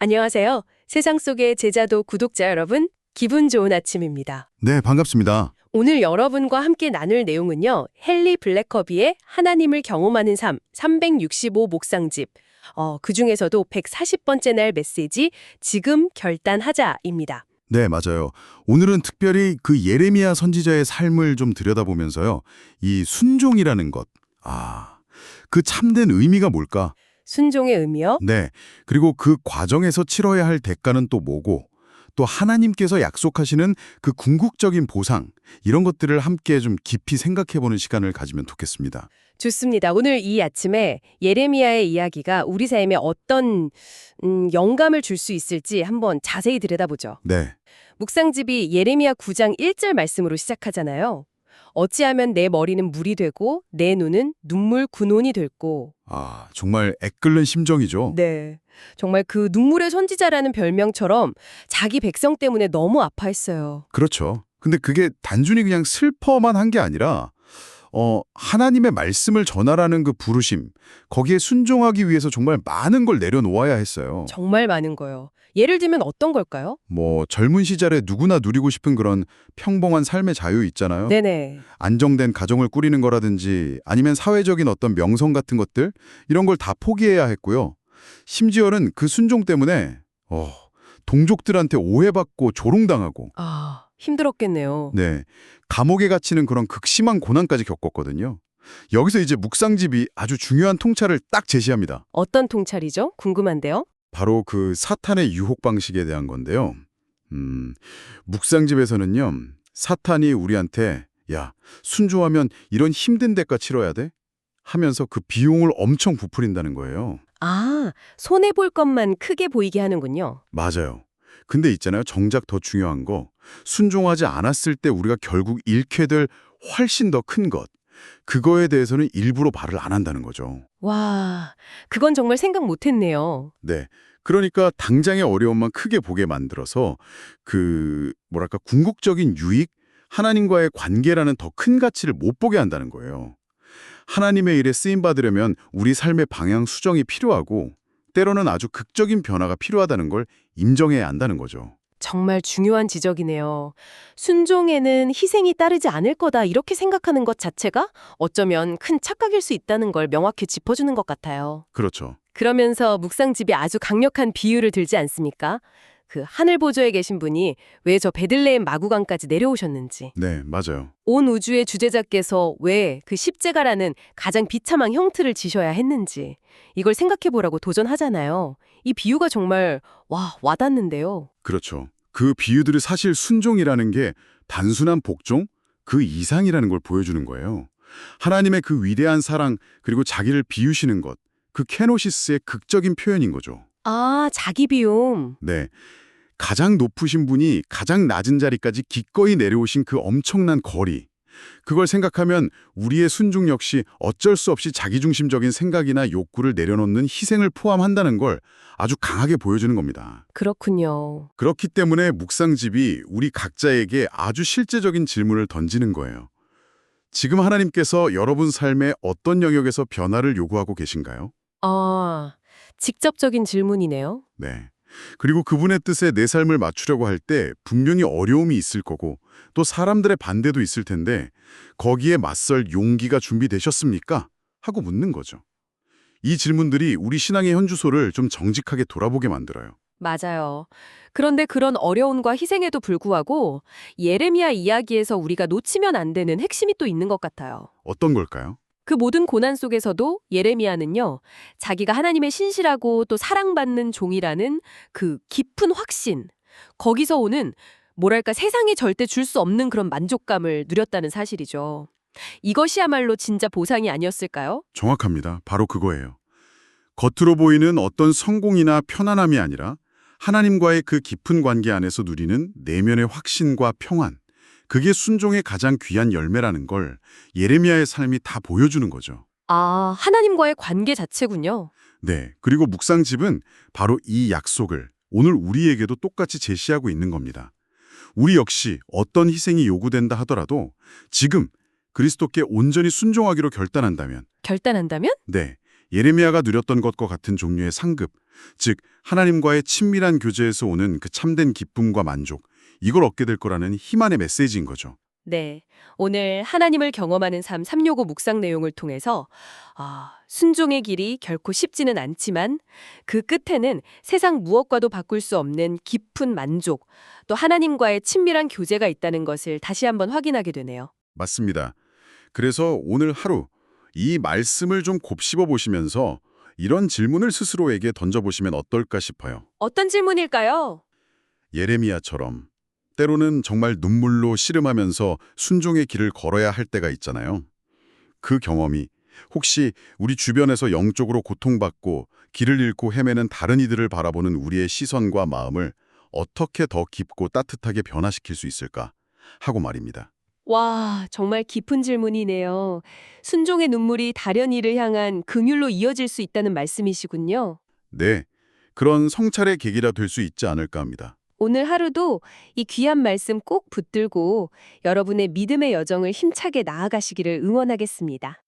안녕하세요. 세상 속의 제자도 구독자 여러분, 기분 좋은 아침입니다. 네, 반갑습니다. 오늘 여러분과 함께 나눌 내용은요. 헨리 블랙커비의 하나님을 경험하는 삶 365 묵상집. 어, 그 중에서도 140번째 날 메시지 지금 결단하자입니다. 네, 맞아요. 오늘은 특별히 그 예레미야 선지자의 삶을 좀 들여다보면서요. 이 순종이라는 것. 아, 그 참된 의미가 뭘까? 순종의 의미요? 네, 그리고 그 과정에서 치러야 할 대가는 또 뭐고, 또 하나님께서 약속하시는 그 궁극적인 보상, 이런 것들을 함께 좀 깊이 생각해보는 시간을 가지면 좋겠습니다. 좋습니다. 오늘 이 아침에 예레미야의 이야기가 우리 삶에 어떤 음, 영감을 줄 수 있을지 한번 자세히 들여다보죠. 네, 묵상집이 예레미야 9장 1절 말씀으로 시작하잖아요. 어찌하면 내 머리는 물이 되고 내 눈은 눈물 군온이 될고. 아, 정말 애끓는 심정이죠. 네. 정말 그 눈물의 선지자라는 별명처럼 자기 백성 때문에 너무 아파했어요. 그렇죠. 근데 그게 단순히 그냥 슬퍼만 한 게 아니라 어, 하나님의 말씀을 전하라는 그 부르심, 거기에 순종하기 위해서 정말 많은 걸 내려놓아야 했어요. 정말 많은 거요. 예를 들면 어떤 걸까요? 뭐 젊은 시절에 누구나 누리고 싶은 그런 평범한 삶의 자유 있잖아요. 네네. 안정된 가정을 꾸리는 거라든지 아니면 사회적인 어떤 명성 같은 것들 이런 걸 다 포기해야 했고요. 심지어는 그 순종 때문에 어, 동족들한테 오해받고 조롱당하고 아, 힘들었겠네요. 네, 감옥에 갇히는 그런 극심한 고난까지 겪었거든요. 여기서 이제 묵상집이 아주 중요한 통찰을 딱 제시합니다. 어떤 통찰이죠? 궁금한데요. 바로 그 사탄의 유혹 방식에 대한 건데요. 음, 묵상집에서는요, 사탄이 우리한테 야, 순종하면 이런 힘든 대가 치러야 돼? 하면서 그 비용을 엄청 부풀린다는 거예요. 아, 손해볼 것만 크게 보이게 하는군요. 맞아요. 근데 있잖아요. 정작 더 중요한 거. 순종하지 않았을 때 우리가 결국 잃게 될 훨씬 더 큰 것. 그거에 대해서는 일부러 말을 안 한다는 거죠. 와, 그건 정말 생각 못했네요. 네. 그러니까 당장의 어려움만 크게 보게 만들어서 그 뭐랄까 궁극적인 유익, 하나님과의 관계라는 더 큰 가치를 못 보게 한다는 거예요. 하나님의 일에 쓰임 받으려면 우리 삶의 방향 수정이 필요하고 때로는 아주 극적인 변화가 필요하다는 걸 인정해야 한다는 거죠. 정말 중요한 지적이네요. 순종에는 희생이 따르지 않을 거다 이렇게 생각하는 것 자체가 어쩌면 큰 착각일 수 있다는 걸 명확히 짚어주는 것 같아요. 그렇죠. 그러면서 묵상집이 아주 강력한 비유를 들지 않습니까? 그 하늘 보좌에 계신 분이 왜 저 베들레헴 마구간까지 내려오셨는지, 네, 맞아요. 온 우주의 주제자께서 왜 그 십자가라는 가장 비참한 형틀을 지셔야 했는지 이걸 생각해 보라고 도전하잖아요. 이 비유가 정말 와 와닿는데요. 그렇죠. 그 비유들이 사실 순종이라는 게 단순한 복종, 그 이상이라는 걸 보여주는 거예요. 하나님의 그 위대한 사랑, 그리고 자기를 비우시는 것, 그 케노시스의 극적인 표현인 거죠. 아 자기 비움. 네. 가장 높으신 분이 가장 낮은 자리까지 기꺼이 내려오신 그 엄청난 거리. 그걸 생각하면 우리의 순종 역시 어쩔 수 없이 자기중심적인 생각이나 욕구를 내려놓는 희생을 포함한다는 걸 아주 강하게 보여주는 겁니다. 그렇군요. 그렇기 때문에 묵상집이 우리 각자에게 아주 실제적인 질문을 던지는 거예요. 지금 하나님께서 여러분 삶의 어떤 영역에서 변화를 요구하고 계신가요? 아 직접적인 질문이네요. 네. 그리고 그분의 뜻에 내 삶을 맞추려고 할 때 분명히 어려움이 있을 거고 또 사람들의 반대도 있을 텐데 거기에 맞설 용기가 준비되셨습니까? 하고 묻는 거죠. 이 질문들이 우리 신앙의 현주소를 좀 정직하게 돌아보게 만들어요. 맞아요. 그런데 그런 어려움과 희생에도 불구하고 예레미야 이야기에서 우리가 놓치면 안 되는 핵심이 또 있는 것 같아요. 어떤 걸까요? 그 모든 고난 속에서도 예레미야는요, 자기가 하나님의 신실하고 또 사랑받는 종이라는 그 깊은 확신, 거기서 오는 뭐랄까 세상이 절대 줄 수 없는 그런 만족감을 누렸다는 사실이죠. 이것이야말로 진짜 보상이 아니었을까요? 정확합니다. 바로 그거예요. 겉으로 보이는 어떤 성공이나 편안함이 아니라 하나님과의 그 깊은 관계 안에서 누리는 내면의 확신과 평안, 그게 순종의 가장 귀한 열매라는 걸 예레미야의 삶이 다 보여주는 거죠. 아, 하나님과의 관계 자체군요. 네, 그리고 묵상집은 바로 이 약속을 오늘 우리에게도 똑같이 제시하고 있는 겁니다. 우리 역시 어떤 희생이 요구된다 하더라도 지금 그리스도께 온전히 순종하기로 결단한다면 결단한다면? 네, 예레미야가 누렸던 것과 같은 종류의 상급, 즉 하나님과의 친밀한 교제에서 오는 그 참된 기쁨과 만족, 이걸 얻게 될 거라는 희망의 메시지인 거죠. 네. 오늘 하나님을 경험하는 삶 365 묵상 내용을 통해서 아, 순종의 길이 결코 쉽지는 않지만 그 끝에는 세상 무엇과도 바꿀 수 없는 깊은 만족, 또 하나님과의 친밀한 교제가 있다는 것을 다시 한번 확인하게 되네요. 맞습니다. 그래서 오늘 하루 이 말씀을 좀 곱씹어 보시면서 이런 질문을 스스로에게 던져보시면 어떨까 싶어요. 어떤 질문일까요? 예레미야처럼 때로는 정말 눈물로 씨름하면서 순종의 길을 걸어야 할 때가 있잖아요. 그 경험이 혹시 우리 주변에서 영적으로 고통받고 길을 잃고 헤매는 다른 이들을 바라보는 우리의 시선과 마음을 어떻게 더 깊고 따뜻하게 변화시킬 수 있을까 하고 말입니다. 와, 정말 깊은 질문이네요. 순종의 눈물이 다른 이를 향한 긍휼로 이어질 수 있다는 말씀이시군요. 네, 그런 성찰의 계기라 될 수 있지 않을까 합니다. 오늘 하루도 이 귀한 말씀 꼭 붙들고 여러분의 믿음의 여정을 힘차게 나아가시기를 응원하겠습니다.